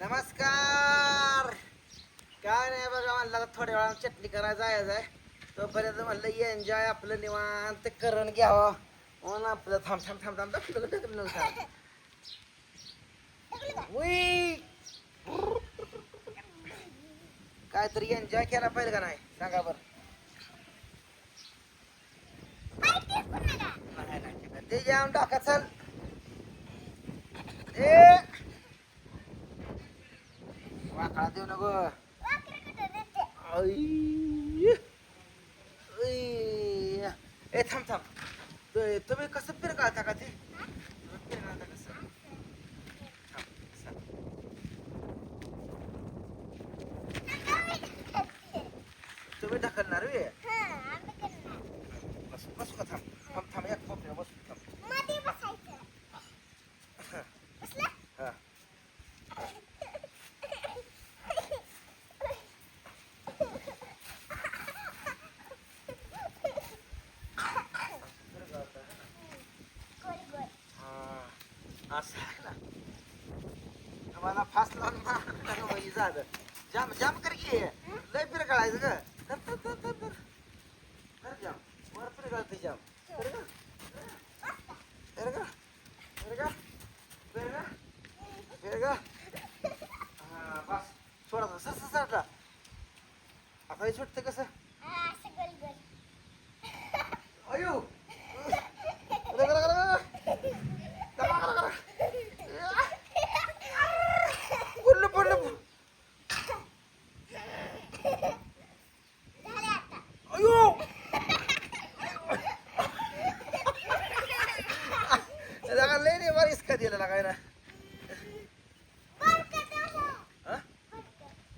नमस्कार! काय नाही बघा म्हणलं थोड्या वेळा चटणी करायला जायचं आहे. तोपर्यंत म्हणलं एन्जॉय आपलं निवांत करून घ्यावं. म्हणून आपलं थांब थांब थांब थांब ढकलू ढकलू ढकलू उई. काहीतरी एन्जॉय केला पाहिजे का नाही? सांगा बरं. ते जाऊन टाका चल. ए! वाकडा देऊ नको. ए थांब थांब. ते- तुम्ही कसं फिरकाळता का ते? तुम्ही फिरकाळता कसं. तुम्ही ढकलणार वे? बस बसू का थांब. थांब थांब एक कोपऱ्या बसू थांब हा हा, असं आहे फास लावून झालं. जाम जाम कर की. लय फिर काढायचं ग. कर जाम. वर फिर काढते जाम. कर ग. कर ग. कर ग. कर ग. ग. हा बस. सोडा सर सर सर आता हे सुटतं कसं अयो अरे, अरे, अरे, अरे. करा, करा, करा. पडलं पडलं अयो लगा लय का दिलं लागाय ना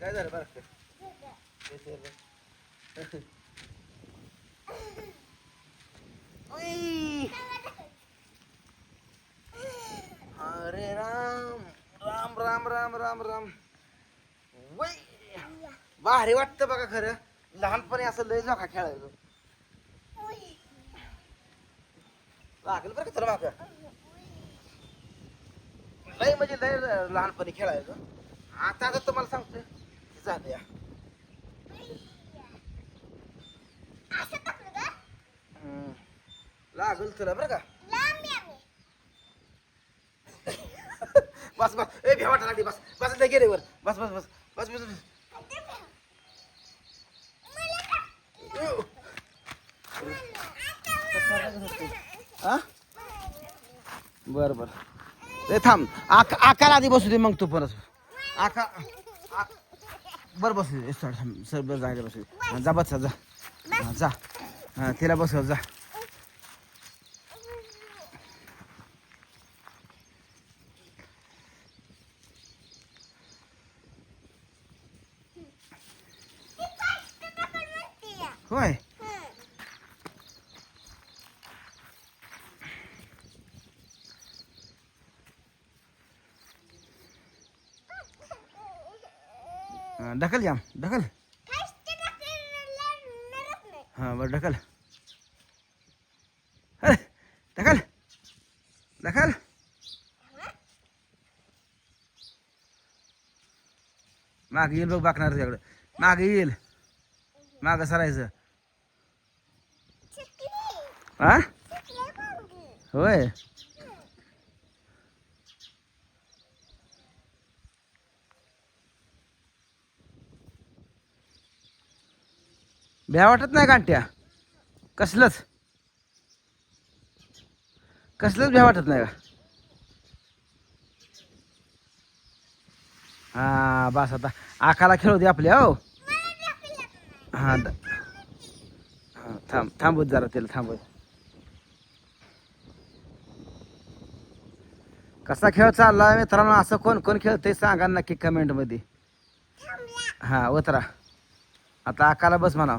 काय झालं बरं? अरे राम राम राम राम राम राम. वै भारी वाटतं बघा खरं. लहानपणी असं लय जोखा खेळायचो. लागलं बरं का तुला माग? लय म्हणजे लय लहानपणी खेळायचो. आता आता तुम्हाला सांगतोय झालं या. लागल तुला बरं का? बस बस. ए भेवाटा लागली. बस बस लय गेले वर. बस बस बस. बस बस बस. हा? बर बर. ए थांब. आका आकाला आधी बसू दे मग तू परत. आका आक- बर बसू दे. सर थांब. सर बर जायला बसू दे. हा, जा बस जा. हा, जा. हा तिला बसव जा. होय. ढकल जाम ढकल. हा बरं ढकल. अरे ढकल. ढकल. माग येईल बघ बाकणार तुझ्याकडं. माग येईल. माग सरायचं. हा होय. भ्या वाटत नाही गांठ्या कसलंच. कसलंच भ्या वाटत नाही का? हा बस आता. आकाला खेळू दे आपल्या हो. हा हा, थांब थांबूत जरा त्याला थांबूत कसा खेळ चाललाय मित्रांनो असं कोण कोण खेळतंय सांगा नक्की कमेंटमध्ये. हा उतरा. आता आकाला बस म्हणाव.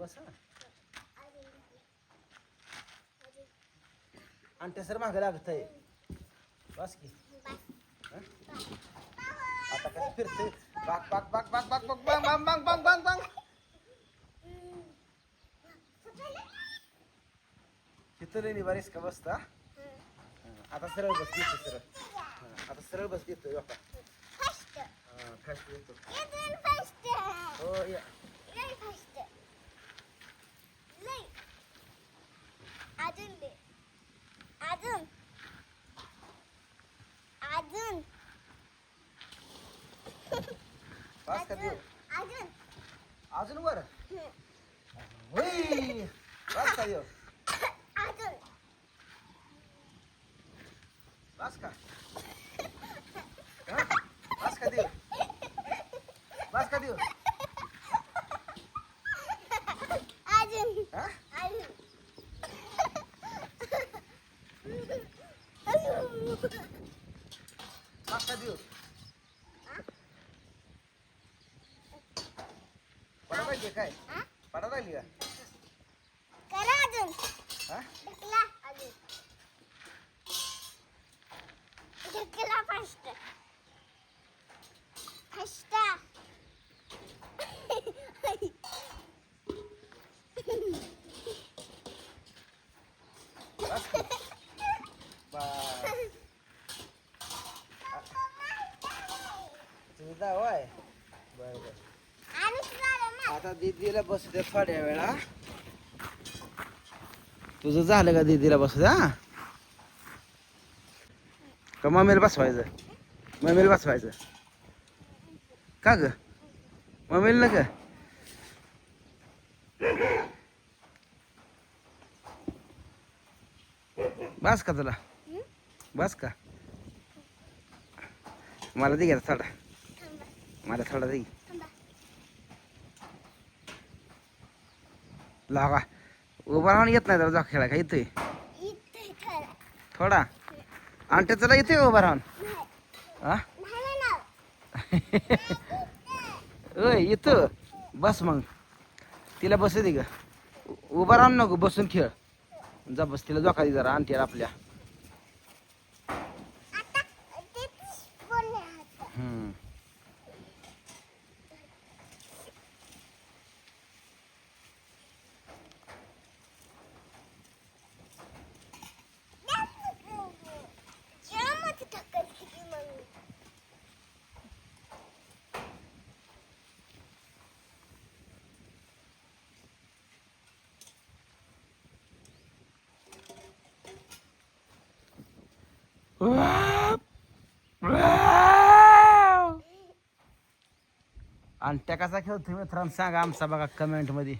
बस हा. आणि ते सर मागे लागत आहे बस की हा? आता काय फिरते बाग बाग बाग बाग बाग बाग बाग बाग बाग बाग बाग बाग तिथं लेणी बरीच का बसता आता सरळ बस घेतो सरळ हा, आता सरळ बस घेतो बापा फास्ट येतो हो या अजून दे अजून अजून बस का देऊ अजून अजून वर होय बस का देऊ अजून बस का हा? बस का देऊ बस का देऊ अजून हा अजून बस का देऊ पडा पाहिजे काय? पडा लागली का? करा अजून. हा? ढकला अजून. ढकला फास्ट बस का बस तुझा होय बरं बरं आणि झालं ना आता दीदीला बसू द्या थोड्या वेळा. तुझं झालं का दीदीला बसू द्या? का मम्मीला बसवायचं? मम्मीला बसवायचं. का ग? मम्मीला ग बस का तुला? बस का? मला दे घ्या थोडा. मला थोडा दे. लागा उभा राहून येत नाही जरा खेळा का? येतोय इथे थोडा. आणि त्याचा येतोय उभा राहून. हा ओय येतो बस मग. तिला बसू दे ग. उभा राहून नको बसून खेळ. जा बस तिला जोखा दे जरा आणते आपल्या. अंट्या कसा खेळतोय मित्रांनो? सांगा आमचा बघा कमेंटमध्ये.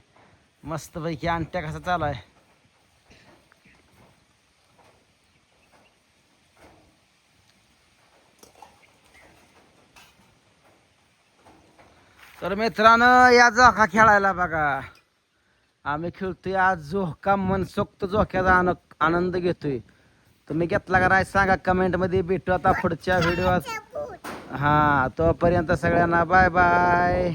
मस्त पैकी अंट्या कसा चालू आहे. तर मित्रांनो या जोखा खेळायला बघा. आम्ही खेळतोय आज झोका मनसोक्त झोक्याचा आन आनंद घेतोय. तुम्ही घेतला का नाही सांगा कमेंटमध्ये भेटू आता पुढच्या व्हिडिओत भूत हा तोपर्यंत सगळ्यांना बाय बाय